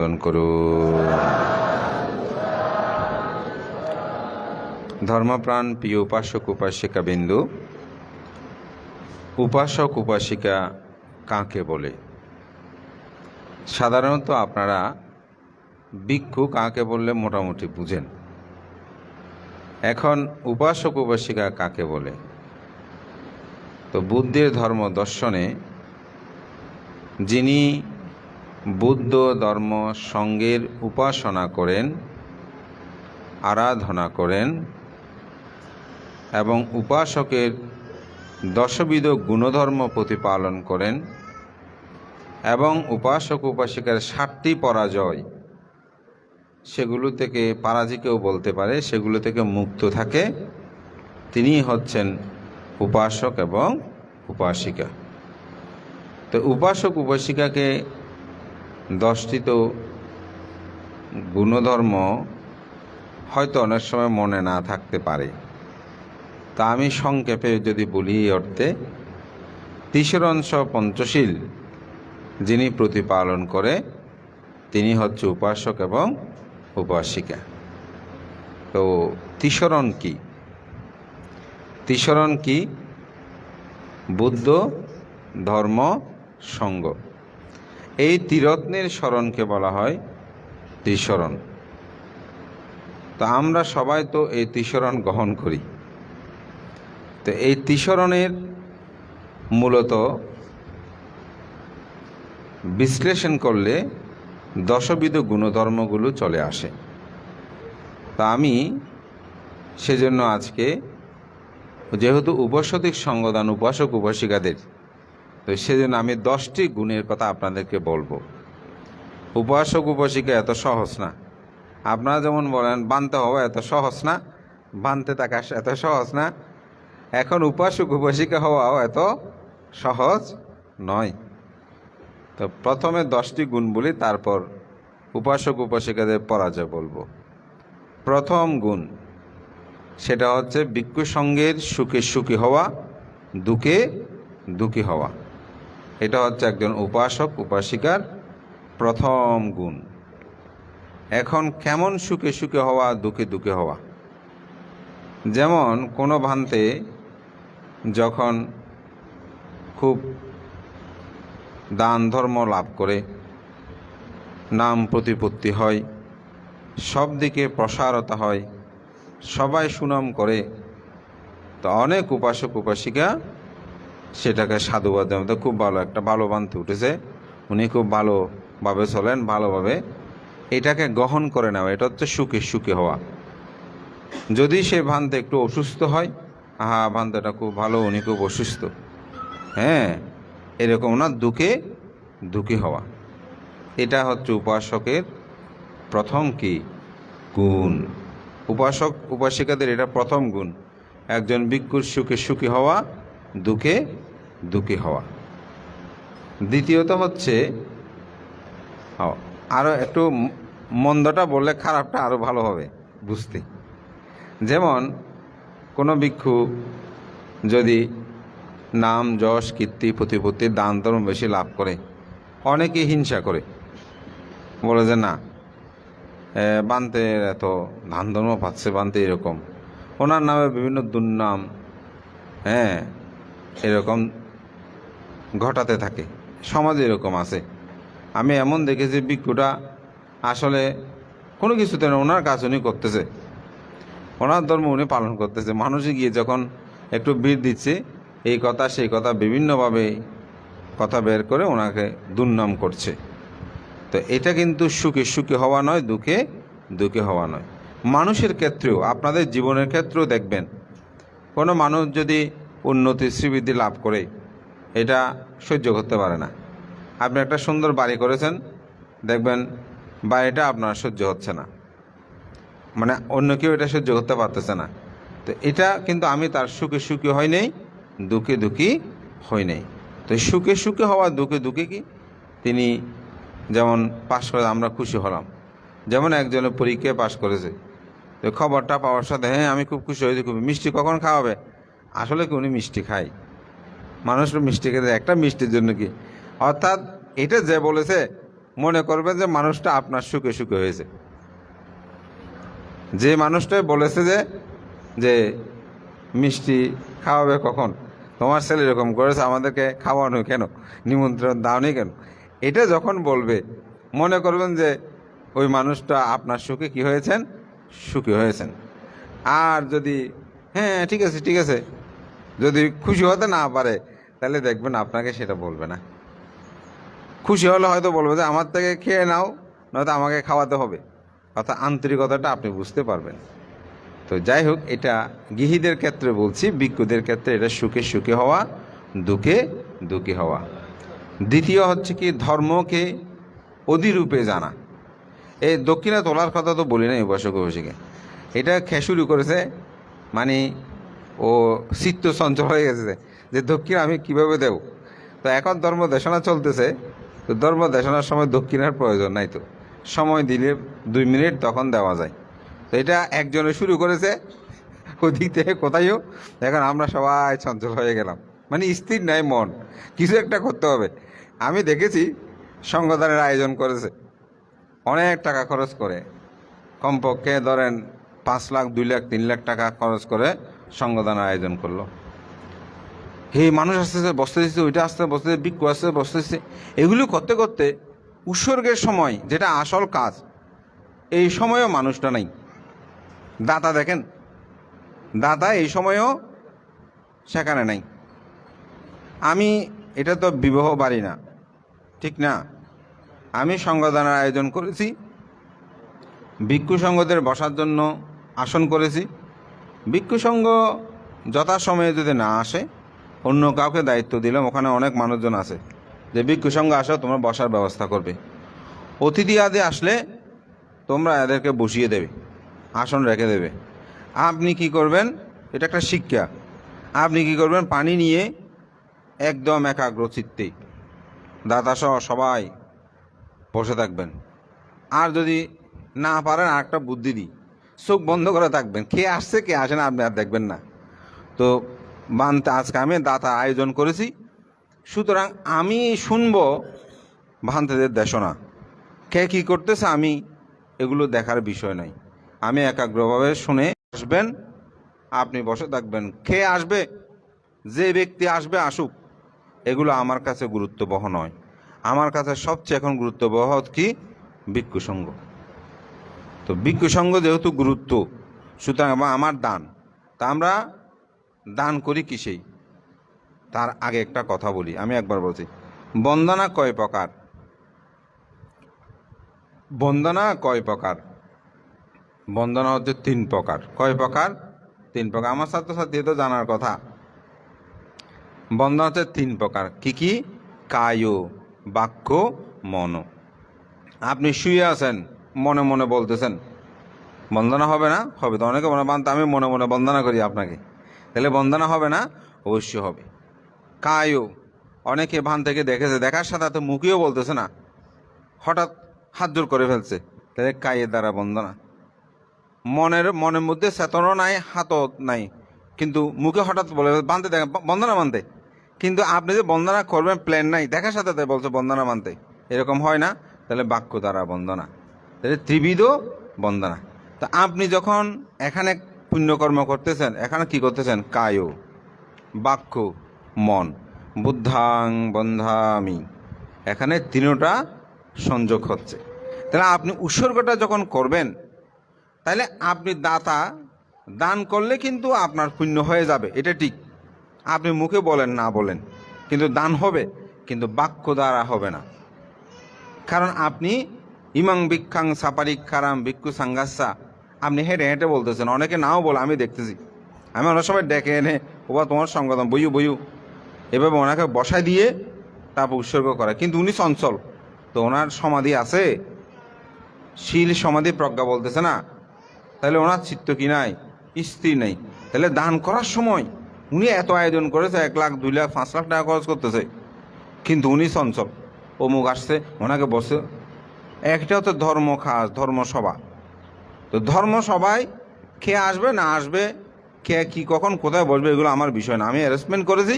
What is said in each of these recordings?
করুন ধর্মপ্রাণ প্রিয় উপাসক, উপাসিকা বিন্দু, উপাসক, উপাসিকা কাকে বলে? সাধারণত আপনারা ভিক্ষু কাকে বললে মোটামুটি বুঝেন। এখন উপাসক, উপাসিকা কাকে বলে? তো বুদ্ধের ধর্ম দর্শনে যিনি বুদ্ধ ধর্ম সঙ্গের উপাসনা করেন, আরাধনা করেন এবং উপাসকের দশবিধ গুণধর্ম প্রতিপালন করেন এবং উপাসক উপাসিকার ষাটটি পরাজয়, সেগুলো থেকে পারাজিকেও বলতে পারে, সেগুলো থেকে মুক্ত থাকে। তিনি হচ্ছেন উপাসক এবং উপাসিকা। তো উপাসক উপাসিকাকে দশটি তো গুণধর্ম হয়তো অনেক সময় মনে না থাকতে পারে। তা আমি সংক্ষেপে যদি বলি অর্থে তিসরংশ পঞ্চশীল যিনি প্রতিপালন করে, তিনি হচ্ছে উপাসক এবং উপাসিকা। তো তিসরণ কি? তিসরণ কি? বুদ্ধ ধর্ম সঙ্গ। এই ত্রিরত্নের স্মরণকে বলা হয় ত্রিশরণ। তো আমরা সবাই তো এই ত্রিশরণ গ্রহণ করি। তো এই ত্রিশরণের মূলত বিশ্লেষণ করলে দশবিধ গুণধর্মগুলো চলে আসে। তা আমি সেজন্য আজকে যেহেতু উপসতিক সঙ্গদান উপাসক উপাসিকাদের তো সেজন্য আমি দশটি গুণের কথা আপনাদেরকে বলব। উপাসক উপাসিকা এত সহজ না। আপনারা যেমন বলেন, বানতে হওয়া এত সহজ না, বানতে থাকা এত সহজ না। এখন উপাসক উপাসিকা হওয়াও এত সহজ নয়। তো প্রথমে দশটি গুণ বলি, তারপর উপাসক উপাসিকাদের পরাজয় বলব। প্রথম গুণ, সেটা হচ্ছে ভিক্ষু সঙ্গের সুখে সুখী হওয়া, দুঃখে দুঃখী হওয়া। এটা হচ্ছে একজন উপাসক, উপাসিকার প্রথম গুণ। এখন কেমন সুখে সুখে হওয়া, দুঃখে দুঃখে হওয়া? যেমন কোনো ভান্তে যখন খুব দান ধর্ম লাভ করে, নাম প্রতিপত্তি হয়, সব দিকে প্রসারতা হয়, সবাই সুনাম করে, তো অনেক উপাসক, উপাসিকা সেটাকে সাধুবাদ তো খুব ভালো একটা ভালো বানতে উঠেছে। উনি খুব ভালোভাবে চলেন, ভালোভাবে এটাকে গ্রহণ করে নেওয়া, এটা হচ্ছে সুখে সুখে হওয়া। যদি সে ভান্তে একটু অসুস্থ হয় হা ভান্তেটা খুব ভালো, উনি খুব অসুস্থ। হ্যাঁ এরকম না, দুঃখে দুঃখী হওয়া। এটা হচ্ছে উপাসকের প্রথম কি? গুণ। উপাসক, উপাসিকাদের এটা প্রথম গুণ। একজন ভিক্ষুর সুখে সুখী হওয়া দুঃখে, দুঃখী হওয়া। দ্বিতীয়ত হচ্ছে আরও একটু মন্দটা বললে খারাপটা আরও ভালো হবে, বুঝতে। যেমন, কোনো ভিক্ষু যদি নাম, যশ, কীর্তি, প্রতিপত্তি, দান, ধর্ম বেশি লাভ করে, অনেকে হিংসা করে। বলে যে না বানতে এত ধান ধর্ম পাচ্ছে, বানতে এরকম। ওনার নামে বিভিন্ন দুর্নাম হ্যাঁ এরকম ঘটাতে থাকে। সমাজে এরকম আছে। আমি এমন দেখেছি ভিক্ষুটা আসলে কোনো কিছুতে না, ওনার কাজ উনি করতেছে। ওনার ধর্ম উনি পালন করতেছে। মানুষে গিয়ে যখন একটু ভিড় দিচ্ছে, এই কথা, সেই কথা বিভিন্নভাবে কথা বের করে ওনাকে দুর্নাম করছে। তো এটা কিন্তু সুখে সুখে হওয়া নয়, দুঃখে দুঃখে হওয়া নয়। মানুষের ক্ষেত্রেও, আপনাদের জীবনের ক্ষেত্রেও দেখবেন, কোনো মানুষ যদি উন্নতি শ্রীবৃদ্ধি লাভ করে এটা সহ্য করতে পারে না। আপনি একটা সুন্দর বাড়ি করেছেন, দেখবেন বাড়িটা আপনার সহ্য হচ্ছে না। মানে অন্য কেউ এটা সহ্য করতে পারতেছে না। তো এটা কিন্তু আমি তার সুখে সুখী হয় নেই, দুঃখে দুঃখী হই নেই। তো সুখে সুখে হওয়া, দুঃখে দুঃখে কি? তিনি যেমন পাশ করে আমরা খুশি হলাম, যেমন একজনের পরীক্ষায় পাশ করেছে। তো খবরটা পাওয়ার সাথে হ্যাঁ আমি খুব খুশি হয়েছি, খুব মিষ্টি কখন খাওয়াবে? আসলে কি উনি মিষ্টি খায়? মানুষ মিষ্টি খেতে একটা মিষ্টির জন্য কি? অর্থাৎ এটা যে বলেছে, মনে করবেন যে মানুষটা আপনার সুখে সুখে হয়েছে। যে মানুষটা বলেছে যে যে মিষ্টি খাওয়াবে কখন? তোমার ছেলে এরকম করেছে, আমাদেরকে খাওয়ানো কেন? নিমন্ত্রণ দাওনি কেন? এটা যখন বলবে, মনে করবেন যে ওই মানুষটা আপনার সুখে কি হয়েছেন? সুখী হয়েছেন। আর যদি হ্যাঁ ঠিক আছে ঠিক আছে। যদি খুশি হতে না পারে, তাহলে দেখবেন আপনাকে সেটা বলবে না। খুশি হলে হয়তো বলবে যে, আমার থেকে খেয়ে নাও, নয়তো আমাকে খাওয়াতে হবে। অর্থাৎ আন্তরিকতাটা আপনি বুঝতে পারবেন। তো যাই হোক, এটা গৃহীদের ক্ষেত্রে বলছি বিজ্ঞদের ক্ষেত্রে এটা সুখে সুখে হওয়া, দুঃখে দুঃখী হওয়া। দ্বিতীয় হচ্ছে কি, ধর্মকে অধিরূপে জানা। এই দক্ষিণা তোলার কথা তো বলি না এই বয়সক বসিকে এটা খেসুরি করেছে মানে ও চিত্ত চঞ্চল হয়ে গেছে যে দক্ষিণ আমি কীভাবে দেব? তো এখন ধর্ম দেশনা চলতেছে, তো ধর্ম দেশনার সময় দক্ষিণার প্রয়োজন নাই তো। সময় দিলে দুই মিনিট, তখন দেওয়া যায়। তো এটা একজনে শুরু করেছে, ওদিক থেকে কোথায়ও এখন আমরা সবাই চঞ্চল হয়ে গেলাম। মানে স্থির নাই মন, কিছু একটা করতে হবে। আমি দেখেছি সঙ্গদানের আয়োজন করেছে, অনেক টাকা খরচ করে। কমপক্ষে ধরেন পাঁচ লাখ, দুই লাখ, তিন লাখ টাকা খরচ করে সঙ্গদানের আয়োজন করল। হে মানুষ আসতেছে বসতে দিচ্ছে ওইটা আসতে, বসতে বিক্ষু আসতে বসতেছে এগুলো করতে করতে উৎসর্গের সময়, যেটা আসল কাজ, এই সময়ও মানুষটা নাই। দাতা দেখেন, দাতা এই সময়ও সেখানে নাই। আমি, এটা তো বিবাহ বাড়ি না, ঠিক না? আমি সংগদানের আয়োজন করেছি, ভিক্ষু সংঘদের বসার জন্য আসন করেছি। ভিক্ষু সংঘ যথাসময়ে যদি না আসে, অন্য কাউকে দায়িত্ব দিলাম, ওখানে অনেক মানুষজন আছে। যে ভিক্ষু সংঘ আসো, তোমরা বসার ব্যবস্থা করবে। অতিথি আদি আসলে তোমরা এদেরকে বসিয়ে দেবে, আসন রেখে দেবে। আপনি কি করবেন? এটা একটা শিক্ষা। আপনি কি করবেন? পানি নিয়ে একদম একাগ্র চিত্তে দাদা সহ সবাই বসে থাকবেন। আর যদি না পারেন আর একটা বুদ্ধি দিই। চোখ বন্ধ করে থাকবেন। কে আসছে, কে আসে না, আপনি আর দেখবেন না। তো বানতে আজকে আমি দাতা আয়োজন করেছি। সুতরাং আমি শুনব ভান্তেদের দেশনা। কে কী করতেছে আমি এগুলো দেখার বিষয় নয় আমি একাগ্রভাবে শুনে আসবেন, আপনি বসে থাকবেন। কে আসবে, যে ব্যক্তি আসবে, আসুক, এগুলো আমার কাছে গুরুত্ববহ নয়। আমার কাছে সবচেয়ে এখন গুরুত্ববহ কি? ভিক্ষু সঙ্গ তো ভিক্ষু সঙ্গ যেহেতু গুরুত্ব, সুতরাং আমার দান, তা আমরা দান করি কিসেই? তার আগে একটা কথা বলি, আমি একবার বলছি। বন্দনা কয় প্রকার? বন্দনা কয় প্রকার? বন্দনা হচ্ছে তিন প্রকার। কয় প্রকার? তিন প্রকার। আমার ছাত্রছাত্রী তো জানার কথা। বন্দনা হচ্ছে তিন প্রকার। কি কি? কায়, বাক্য, মন। আপনি শুয়ে আছেন মনে মনে বলতেছেন, বন্দনা হবে না? হবে তো অনেকে মনে বান আমি মনে মনে বন্দনা করি আপনাকে। তাহলে বন্দনা হবে না? অবশ্যই হবে। কায়ও অনেকে ভান থেকে দেখেছে, দেখার সাথে সাথে মুখেও বলতেছে না। হঠাৎ হাত জোর করে ফেলছে। তাহলে কায়ের দ্বারা বন্দনা। মনের মনের মধ্যে চেতনও নাই হাতও নাই। কিন্তু মুখে হঠাৎ বলে বানতে দেখ বন্দনা মানতে। কিন্তু আপনি যে বন্দনা করবেন, প্ল্যান নাই, দেখার সাথে বলছে বন্দনা মানতে। এরকম হয় না? তাহলে বাক্য দ্বারা বন্দনা। তাহলে ত্রিবিধ বন্দনা। তো আপনি যখন এখানে পুণ্যকর্ম করতেছেন, এখানে কি করতেছেন? কায়, বাক্য, মন। বুদ্ধাং বন্ধামি। এখানে তিনোটা সংযোগ হচ্ছে। তাহলে আপনি উৎসর্গটা যখন করবেন, তাহলে আপনি দাতা, দান করলে কিন্তু আপনার পুণ্য হয়ে যাবে। এটা ঠিক। আপনি মুখে বলেন, না বলেন। কিন্তু দান হবে, কিন্তু বাক্য দ্বারা হবে না। কারণ আপনি ইমাং ভিক্ষাং সাপারিক খারাম ভিক্ষু সাঙ্গাসা। আপনি হেঁটে হেঁটে বলতেছেন, অনেকে নাও বলে, আমি দেখতেছি। আমি অনেক সময় ডেকে এনে, ওবা, তোমার সঙ্গতম বইউ বইউ এভাবে ওনাকে বসায় দিয়ে তারপর উৎসর্গ করে। কিন্তু উনি চঞ্চল। তো ওনার সমাধি আছে? শিল সমাধি প্রজ্ঞা বলতেছে না? তাহলে ওনার চিত্ত কি নাই? স্থির নেই। তাহলে দান করার সময় উনি এত আয়োজন করেছে, এক লাখ, দুই লাখ, পাঁচ লাখ টাকা খরচ করতেছে। কিন্তু উনি চঞ্চল। অমুক আসছে, ওনাকে বসে একটা হচ্ছে ধর্ম খাস ধর্মসভা তো ধর্মসভায় কে আসবে, না আসবে, কে কি কখন, কোথায় বসবে, এগুলো আমার বিষয় না। আমি অ্যারেঞ্জমেন্ট করেছি,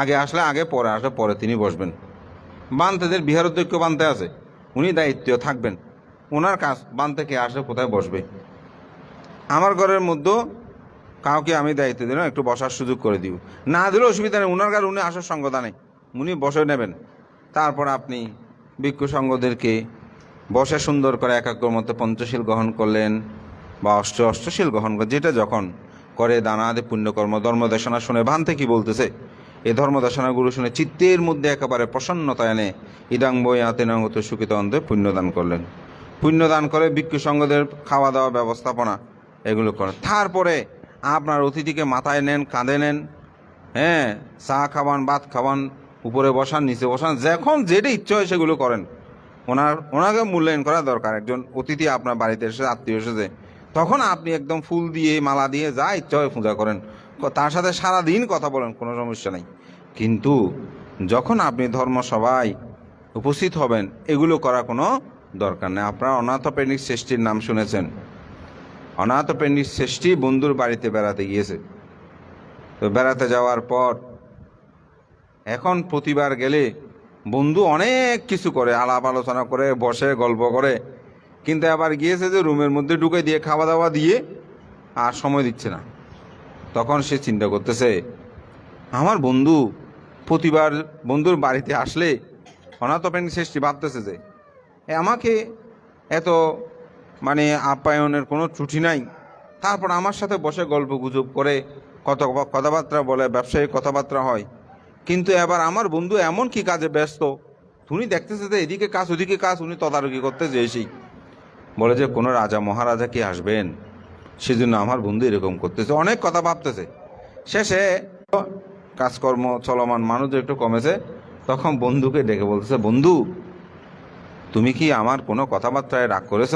আগে আসলে আগে, পরে আসলে পরে তিনি বসবেন। বানতেদের বিহার অধ্যক্ষ বানতে আছে, উনি দায়িত্ব থাকবেন। ওনার কাজ বান থেকে আসে কোথায় বসবে। আমার ঘরের মধ্যেও কাউকে আমি দায়িত্ব দিলাম, একটু বসার সুযোগ করে দিব না দিলেও অসুবিধা নেই, উনার ঘর উনি আসার সঙ্গতা নেই, উনি বসে নেবেন। তারপর আপনি ভিক্ষু সঙ্গদেরকে বসে সুন্দর করে একাগ্র মতো পঞ্চশীল গ্রহণ করলেন বা অষ্ট অষ্টশীল গ্রহণ যেটা যখন করে দানাদি, পুণ্যকর্ম, ধর্মদেশনা শুনে ভান্তে কি বলতেছে? এই ধর্মদেশনাগুলো শুনে চিত্তের মধ্যে একেবারে প্রসন্নতা এনে, ইদাং বই আতেনাগত সুখিত অন্ধে পুণ্যদান করলেন। পুণ্যদান করে ভিক্ষু সঙ্গদের খাওয়া দাওয়া ব্যবস্থাপনা এগুলো করেন তারপরে আপনার অতিথিকে মাথায় নেন, কাঁধে নেন হ্যাঁ চা খাওয়ান, ভাত খাওয়ান, উপরে বসান, নিচে বসান, যখন যেটা ইচ্ছে হয় সেগুলো করেন। ওনার, ওনাকে মূল্যায়ন করা দরকার। একজন অতিথি আপনার বাড়িতে এসে, আত্মীয় এসেছে, তখন আপনি একদম ফুল দিয়ে, মালা দিয়ে যা ইচ্ছা হয় পূজা করেন। তার সাথে সারা দিন কথা বলেন, কোনো সমস্যা নেই। কিন্তু যখন আপনি ধর্মসভায় উপস্থিত হবেন, এগুলো করা কোনো দরকার নেই। আপনার অনাথপেনিক সৃষ্টির নাম শুনেছেন। অনাথপেনিক সৃষ্টি বন্ধুর বাড়িতে বেড়াতে গিয়েছে। তো বেড়াতে যাওয়ার পর এখন প্রতিবার গেলে বন্ধু অনেক কিছু করে, আলাপ আলোচনা করে, বসে, গল্প করে। কিন্তু আবার গিয়েছে যে রুমের মধ্যে ঢুকে দিয়ে খাওয়া দাওয়া দিয়ে আর সময় দিচ্ছে না। তখন সে চিন্তা করতেছে, আমার বন্ধু প্রতিবার বন্ধুর বাড়িতে আসলে অনাথপেন সৃষ্টি ভাবতেছে যে আমাকে এত মানে আপ্যায়নের কোনো ত্রুটি নাই। তারপর আমার সাথে বসে গল্প গুজব করে কত কথাবার্তা বলে ব্যবসায়িক কথাবার্তা হয়। কিন্তু এবার আমার বন্ধু এমন কি কাজে ব্যস্ত? তুমি দেখতেছে যে এদিকে কাজ, ওদিকে কাজ, উনি তদারকি করতে যেয়েছি বলে যে, কোনো রাজা মহারাজা কি আসবেন? সেজন্য আমার বন্ধু এরকম করতেছে, অনেক কথা ভাবতেছে। শেষে কাজকর্ম চলমান মানুষ একটু কমেছে, তখন বন্ধুকে ডেকে বলতেছে, বন্ধু, তুমি কি আমার কোনো কথাবার্তায় রাগ করেছ?